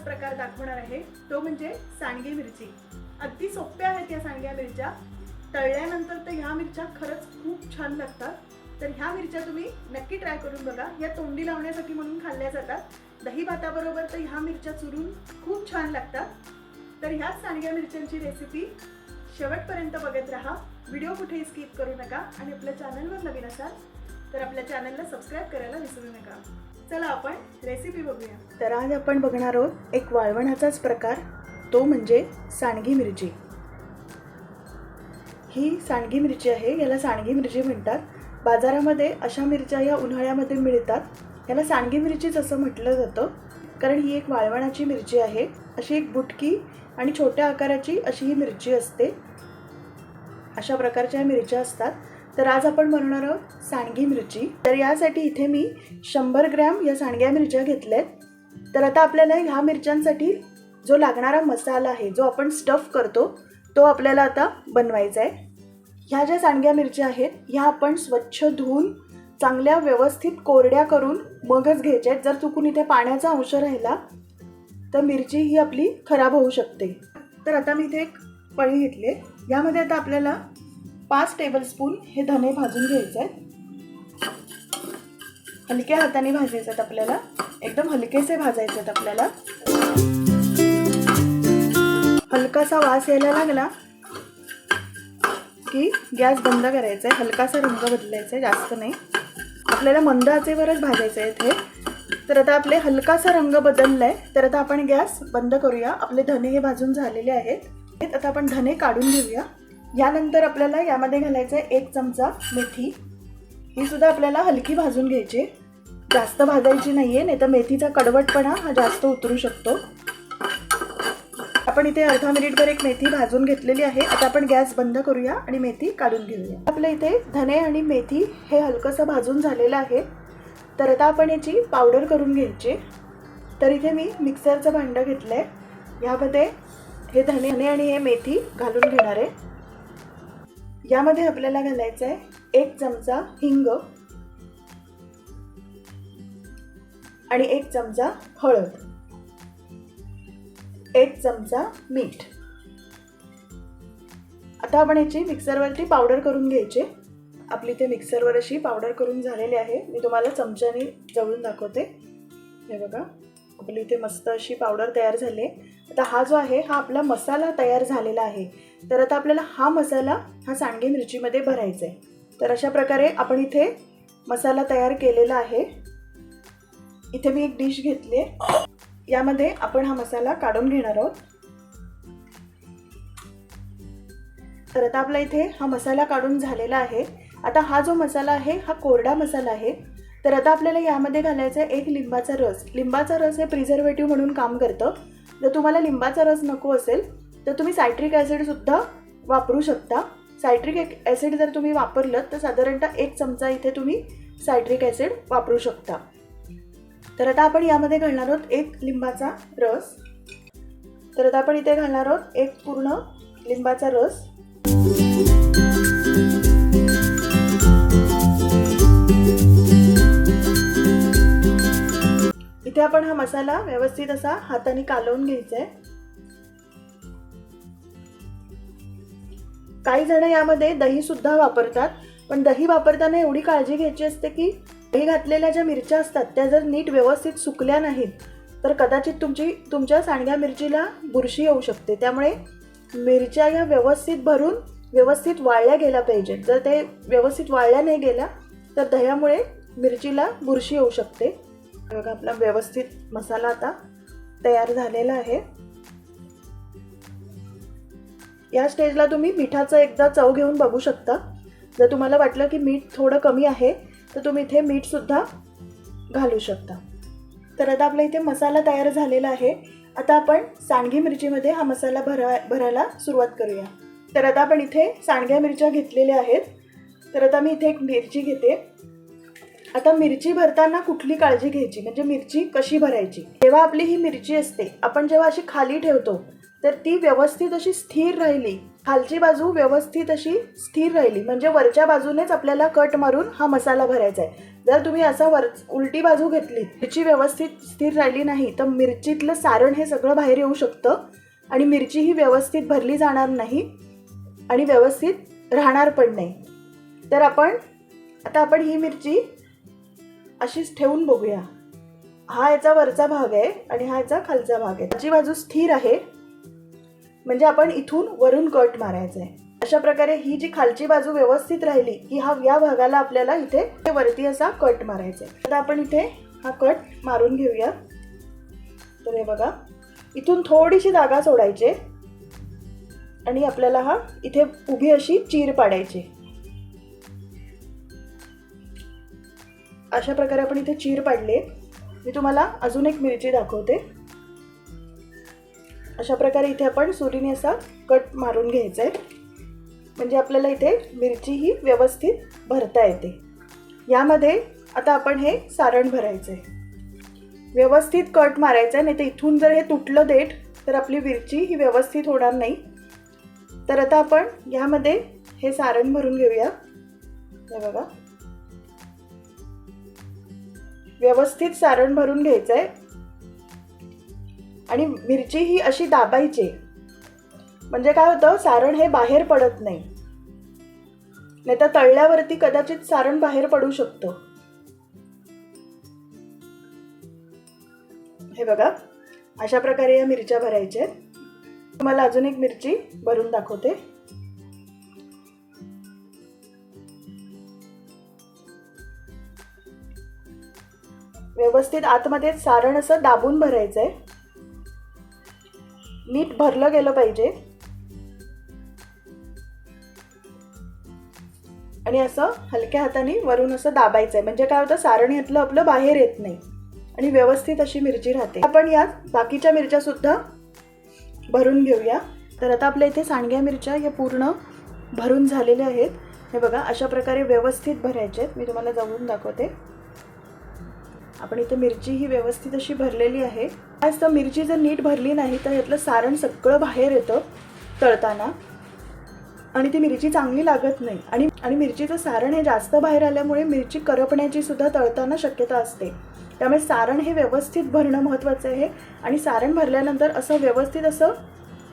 आज प्रकार दाखवणार आहे. तो म्हणजे सांडगी मिरची. अगदी सोप्या आहेत या सांडग्या मिरच्या. तळल्यानंतर तर ह्या मिरच्या खरंच खूप छान लागतात. तर ह्या मिरच्या तुम्ही नक्की ट्राय करून बघा. या तोंडी लावण्यासाठी म्हणून खाल्ल्या जातात. दही भाताबरोबर तर ह्या मिरच्या चुरून खूप छान लागतात. तर ह्याच सांडग्या मिरच्यांची रेसिपी शेवटपर्यंत बघत राहा. व्हिडिओ कुठेही स्किप करू नका आणि आपल्या चॅनलवर नवीन असाल तर आपल्या चॅनलला सबस्क्राईब करायला विसरू नका. चला आपण रेसिपी बघूया. तर आज आपण बघणार आहोत एक वाळवणाचाच प्रकार तो म्हणजे सांडगी मिरची. ही सांडगी मिरची आहे याला सांडगी मिरची म्हणतात. बाजारामध्ये अशा मिरच्या या उन्हाळ्यामध्ये मिळतात. याला सांडगी मिरचीच असं म्हटलं जातं. कारण ही एक वाळवणाची मिरची आहे. अशी एक बुटकी आणि छोट्या आकाराची अशी ही मिरची असते. अशा प्रकारच्या मिरच्या असतात. तर आज आपण बनवणार आहोत सांडगी मिरची. तर यासाठी इथे मी शंभर ग्रॅम या सांडग्या मिरच्या घेतल्यात. तर आता आपल्याला ह्या मिरच्यांसाठी जो लागणारा मसाला आहे जो आपण स्टफ करतो तो आपल्याला आता बनवायचा आहे. ह्या ज्या सांडग्या मिरच्या आहेत ह्या आपण स्वच्छ धुवून चांगल्या व्यवस्थित कोरड्या करून मगच घ्यायच्या आहेत. जर चुकून इथे पाण्याचा अंश राहिला तर मिरची ही आपली खराब होऊ शकते. तर आता मी इथे एक पळी घेतली आहे. यामध्ये आता आपल्याला पाच टेबलस्पून हे धने भाजून घ्यायचे आहेत. हलक्या हाताने भाजायचे आहेत आपल्याला. एकदम हलकेसे भाजायचे आहेत आपल्याला. हलकासा वास यायला लागला की गॅस बंद करायचा आहे. हलकासा रंग बदलायचा आहे जास्त नाही. आपल्याला मंद आचेवरच भाजायचं आहे इथे. तर आता आपले हलकासा रंग बदलला आहे तर आता आपण गॅस बंद करूया. आपले धने हे भाजून झालेले आहेत. आता आपण धने काढून घेऊया. यानंतर आपल्याला यामध्ये घालायचं आहे एक चमचा मेथी. ही सुद्धा आपल्याला हलकी भाजून घ्यायची. जास्त भाजायची नाही आहे नाही तर मेथीचा कडवटपणा हा जास्त उतरू शकतो. आपण इथे अर्धा मिनिटभर एक मेथी भाजून घेतलेली आहे. आता आपण गॅस बंद करूया आणि मेथी काढून घेऊया. आपल्या इथे धने आणि मेथी हे हलकंसं भाजून झालेलं आहे. तर आता आपण याची पावडर करून घ्यायची. तर इथे मी मिक्सरचं भांडं घेतलं आहे यामध्ये हे धने धने आणि हे मेथी घालून घेणार आहे. यामध्ये आपल्याला घालायचं आहे एक चमचा हिंग आणि एक चमचा हळद. एक चमचा मीठ. आता आपण याची मिक्सरवरती पावडर करून घ्यायची. आपली ते मिक्सरवर अशी पावडर करून झालेली आहे. मी तुम्हाला चमच्याने जवळून दाखवते. हे बघा आपली इथे मस्त अशी पावडर तयार झाली आहे. आता हा जो आहे हा आपला मसाला तयार झालेला आहे. तर आता आपल्याला हा मसाला हा सांडगे मिरचीमध्ये भरायचा आहे. तर अशा प्रकारे आपण इथे मसाला तयार केलेला आहे. इथे मी एक डिश घेतली आहे. यामध्ये आपण हा मसाला काढून घेणार आहोत. तर आता आपला इथे हा मसाला काढून झालेला आहे. आता हा जो मसाला आहे हा कोरडा मसाला आहे. तर आता आपल्याला यामध्ये घालायचा आहे एक लिंबाचा रस. लिंबाचा रस हे प्रिझर्वेटिव्ह म्हणून काम करतं. जर तुम्हाला लिंबाचा रस नको असेल तर तुम्ही सायट्रिक ॲसिडसुद्धा वापरू शकता. सायट्रिक ॲसिड जर तुम्ही वापरलं तर साधारणतः एक चमचा इथे तुम्ही सायट्रिक ॲसिड वापरू शकता. तर आता आपण यामध्ये घालणार आहोत एक लिंबाचा रस. तर आता आपण इथे घालणार आहोत एक पूर्ण लिंबाचा रस. इथे आपण हा मसाला व्यवस्थित असा हाताने कालवून घ्यायचा आहे काही जण यामध्ये दही सुद्धा वापरतात पण दही वापरताना एवढी काळजी घ्यायची असते की दही घातलेल्या ज्या मिरच्या असतात त्या जर नीट व्यवस्थित सुकल्या नाहीत तर कदाचित तुमची तुमच्या सांडग्या मिरचीला बुरशी येऊ शकते. त्यामुळे मिरच्या या व्यवस्थित भरून व्यवस्थित वाळल्या गेल्या पाहिजेत. जर ते व्यवस्थित वाळल्या नाही गेल्या तर दह्यामुळे मिरचीला बुरशी येऊ शकते. बघा आपला व्यवस्थित मसाला आता तयार झालेला आहे. या स्टेजला तुम्ही मिठाचं एकदा चव घेऊन बघू शकता. जर तुम्हाला वाटलं की मीठ थोडं कमी आहे तर तुम्ही इथे मीठसुद्धा घालू शकता. तर आता आपला इथे मसाला तयार झालेला आहे. आता आपण सांडगी मिरचीमध्ये हा मसाला भरा भरायला सुरुवात करूया. तर आता आपण इथे सांडग्या मिरच्या घेतलेल्या आहेत. तर आता मी इथे एक मिरची घेते. आता मिरची भरताना कुठली काळजी घ्यायची? म्हणजे मिरची कशी भरायची? जेव्हा आपली ही मिरची असते आपण जेव्हा अशी खाली ठेवतो तर ती व्यवस्थित अशी स्थिर राहिली. खालची बाजू व्यवस्थित अशी स्थिर राहिली. म्हणजे वरच्या बाजूनेच आपल्याला कट मारून हा मसाला भरायचा आहे. जर तुम्ही असा वर उलटी बाजू घेतली मिरची व्यवस्थित स्थिर राहिली नाही तर मिरचीतलं सारण हे सगळं बाहेर येऊ शकतं आणि मिरची ही व्यवस्थित भरली जाणार नाही आणि व्यवस्थित राहणार पण नाही. तर आपण आता आपण ही मिरची अशीच ठेवून बघूया. हा याचा वरचा भाग आहे आणि हा याचा खालचा भाग आहे. त्याची बाजू स्थिर आहे. म्हणजे आपण इथून वरून कट मारायचा आहे अशा प्रकारे ही जी खालची बाजू व्यवस्थित राहिली की हा या भागाला आपल्याला इथे वरती असा कट मारायचा आहे आता आपण इथे हा कट मारून घेऊया. तर हे बघा इथून थोडीशी जागा सोडायची आणि आपल्याला हा इथे उभी अशी चीर पाडायची अशा प्रकारे आपण इथे चीर पाडले. मी तुम्हाला अजून एक मिरची दाखवते. अशा प्रकारे इथे आपण सुरीने असा कट मारून घ्यायचा आहे. म्हणजे आपल्याला इथे मिरची ही व्यवस्थित भरता येते. यामध्ये आता आपण हे सारण भरायचं आहे व्यवस्थित कट मारायचं आहे नाही तर इथून जर हे तुटलं देठ तर आपली मिरची ही व्यवस्थित होणार नाही. तर आता आपण ह्यामध्ये हे सारण भरून घेऊया. हे बघा. व्यवस्थित सारण भरून घ्यायचं आहे आणि मिरची ही अशी दाबायची. म्हणजे काय होतं सारण हे बाहेर पडत नाही. नाही तर तळल्यावरती कदाचित सारण बाहेर पडू शकतं. हे बघा अशा प्रकारे या मिरच्या भरायच्या आहेत. तुम्हाला अजून एक मिरची भरून दाखवते. व्यवस्थित आतमध्ये सारण असं दाबून भरायचं आहे नीट भरलं गेलं पाहिजे. आणि असं हलक्या हाताने वरून असं दाबायचं आहे म्हणजे काय होतं सारण यातलं आपलं बाहेर येत नाही. आणि व्यवस्थित अशी मिरची राहते. आपण यात बाकीच्या मिरच्या सुद्धा भरून घेऊया. तर आता आपल्या इथे सांडग्या मिरच्या या पूर्ण भरून झालेल्या आहेत. हे बघा अशा प्रकारे व्यवस्थित भरायचे आहेत. मी तुम्हाला जवळून दाखवते. आपण इथे मिरची ही व्यवस्थित अशी भरलेली आहे. आज तर मिरची जर नीट भरली नाही तर यातलं सारण सगळं बाहेर येतं तळताना. आणि ती मिरची चांगली लागत नाही. आणि आणि मिरचीचं सारण हे जास्त बाहेर आल्यामुळे मिरची करपण्याची सुद्धा तळताना शक्यता असते. त्यामुळे सारण हे व्यवस्थित भरणं महत्त्वाचं आहे. आणि सारण भरल्यानंतर असं व्यवस्थित असं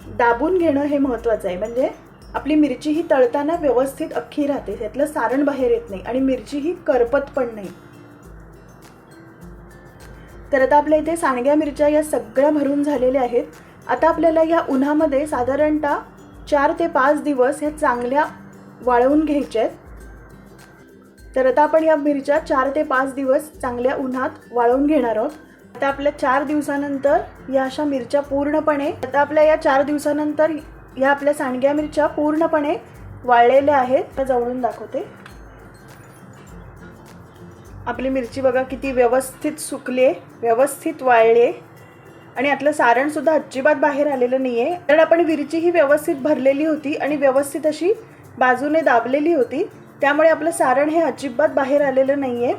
दाबून घेणं हे महत्त्वाचं आहे. म्हणजे आपली मिरची ही तळताना व्यवस्थित अख्खी राहते. त्यातलं सारण बाहेर येत नाही. आणि मिरची ही करपत पण नाही. तर आता आपल्या इथे सांडग्या मिरच्या या सगळ्या भरून झालेल्या आहेत. आता आपल्याला या उन्हामध्ये साधारणतः चार ते पाच दिवस ह्या चांगल्या वाळवून घ्यायच्या आहेत. तर आता आपण या मिरच्या चार ते पाच दिवस चांगल्या उन्हात वाळवून घेणार आहोत. आता आपल्या चार दिवसानंतर या अशा मिरच्या पूर्णपणे आता आपल्या या चार दिवसानंतर या आपल्या सांडग्या मिरच्या पूर्णपणे वाळलेल्या आहेत. त्या जवळून दाखवते. आपली मिरची बघा किती व्यवस्थित सुकली आहे व्यवस्थित वाळली आहे. आणि यातलं सारणसुद्धा अजिबात बाहेर आलेलं नाही आहे कारण आपण मिरची ही व्यवस्थित भरलेली होती आणि व्यवस्थित अशी बाजूने दाबलेली होती. त्यामुळे आपलं सारण हे अजिबात बाहेर आलेलं नाही आहे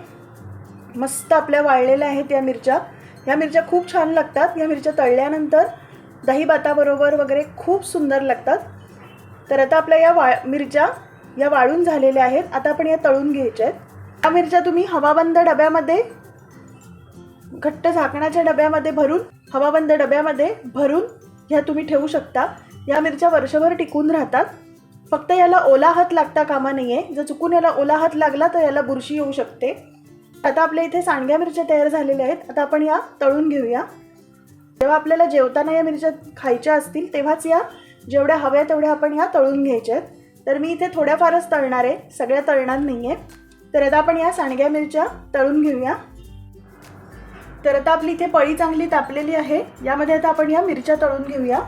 मस्त आपल्या वाळलेल्या आहेत या मिरच्या. या मिरच्या खूप छान लागतात. या मिरच्या तळल्यानंतर दही भाताबरोबर वगैरे खूप सुंदर लागतात. तर आता आपल्या या वा मिरच्या या वाळून झालेल्या आहेत. आता आपण या तळून घ्यायच्या आहेत. या मिरच्या तुम्ही हवाबंद डब्यामध्ये घट्ट झाकणाच्या डब्यामध्ये भरून हवाबंद डब्यामध्ये भरून ह्या तुम्ही ठेवू शकता. या मिरच्या वर्षभर टिकून राहतात. फक्त याला ओला हात लागता कामा नाही आहे जर चुकून याला ओला हात लागला तर याला बुरशी येऊ शकते. आता आपल्या इथे सांडग्या मिरच्या तयार झालेल्या आहेत. आता आपण या तळून घेऊया. जेव्हा आपल्याला जेवताना या मिरच्या खायच्या असतील तेव्हाच या जेवढ्या हव्या तेवढ्या आपण या तळून घ्यायच्या आहेत. तर मी इथे थोड्याफारच तळणार आहे. सगळ्या तळणार नाही आहे तर आता आपण या सांडग्या मिरच्या तळून घेऊया. तर आता आपली इथे पळी चांगली तापलेली आहे. यामध्ये आता आपण या मिरच्या तळून घेऊया.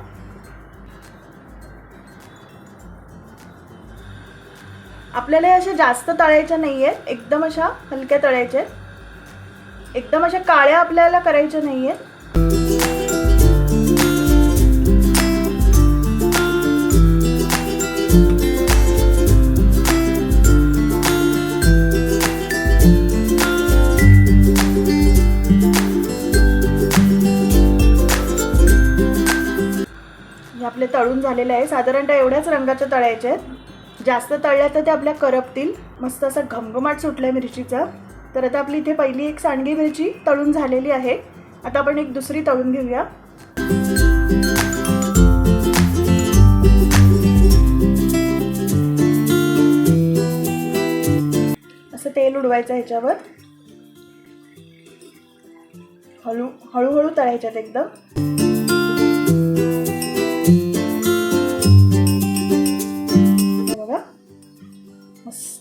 आपल्याला या अशा जास्त तळायच्या नाही आहेत एकदम अशा हलक्या तळायच्या आहेत. एकदम अशा काळ्या आपल्याला करायच्या नाही आहेत तळून झालेले आहे. साधारणतः एवढ्याच रंगाच्या तळायच्या आहेत. जास्त तळल्या तर ते आपल्या करपतील. मस्त असा घमघमाट सुटला मिरचीचा. तर आता आपली इथे पहिली एक सांडगी मिरची तळून झालेली आहे. आता आपण एक दुसरी तळून घेऊया. असं तेल उडवायचं ह्याच्यावर. हळू हळूहळू तळायच्यात एकदम.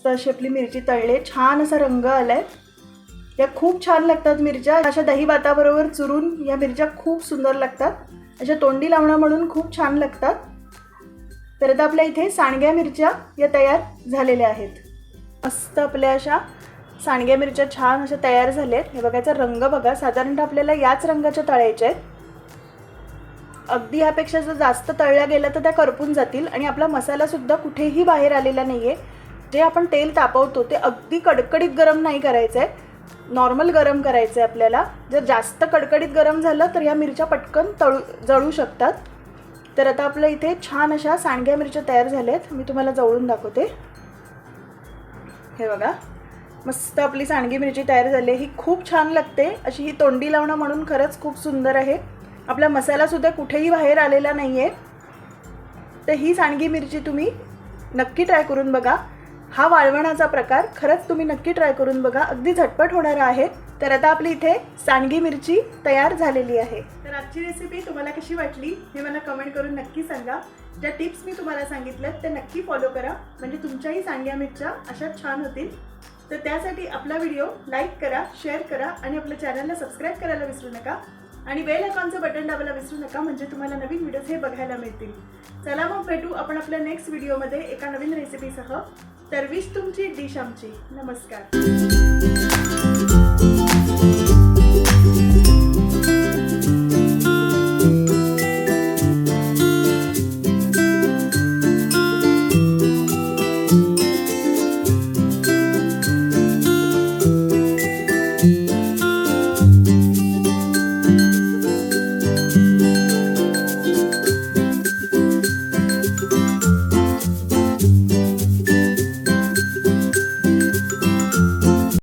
मस्त अशी आपली मिरची तळले. छान असा रंग आलाय. या खूप छान लागतात मिरच्या. अशा दही भाताबरोबर चुरून या मिरच्या खूप सुंदर लागतात. अशा तोंडी लावणं म्हणून खूप छान लागतात. तर आता आपल्या इथे सांडग्या मिरच्या या तयार झालेल्या आहेत. मस्त आपल्या अशा सांडग्या मिरच्या छान अशा तयार झाल्या आहेत हे बघायचा रंग बघा. साधारणतः आपल्याला याच रंगाच्या तळायच्या आहेत. अगदी ह्यापेक्षा जर जास्त तळल्या गेल्या तर त्या करपून जातील. आणि आपला मसालासुद्धा कुठेही बाहेर आलेला नाही आहे जे आपण तेल तापवतो ते अगदी कडकडीत गरम नाही करायचं आहे नॉर्मल गरम करायचं आहे आपल्याला. जर जास्त कडकडीत गरम झालं तर ह्या मिरच्या पटकन तळू जळू शकतात. तर आता आपल्या इथे छान अशा सांडग्या मिरच्या तयार झाल्या आहेत मी तुम्हाला जवळून दाखवते. हे बघा. मस्त आपली सांडगी मिरची तयार झाली. आहे ही खूप छान लागते. अशी ही तोंडी लावणं म्हणून खरंच खूप सुंदर आहे. आपला मसालासुद्धा कुठेही बाहेर आलेला नाही आहे तर ही सांडगी मिरची तुम्ही नक्की ट्राय करून बघा. हा वाळवणाचा प्रकार खरंच तुम्ही नक्की ट्राय करून बघा. अगदी झटपट होणारा आहे. तर आता आपली इथे सांडगी मिरची तयार झालेली आहे. तर आजची रेसिपी तुम्हाला कशी वाटली हे मला कमेंट करून नक्की सांगा. ज्या टिप्स मी तुम्हाला सांगितल्यात त्या नक्की फॉलो करा. म्हणजे तुमच्याही सांडग्या मिरच्या अशा छान होतील. तर त्यासाठी आपला व्हिडिओ लाईक करा शेअर करा आणि आपल्या चॅनलला सबस्क्राईब करायला विसरू नका. आणि बेल आयकॉनचं बटन दाबायला विसरू नका म्हणजे तुम्हाला नवीन व्हिडिओज हे बघायला मिळतील. चला मग भेटू आपण आपल्या नेक्स्ट व्हिडिओमध्ये एका नवीन रेसिपीसह तर तुमची डिश आमची. नमस्कार.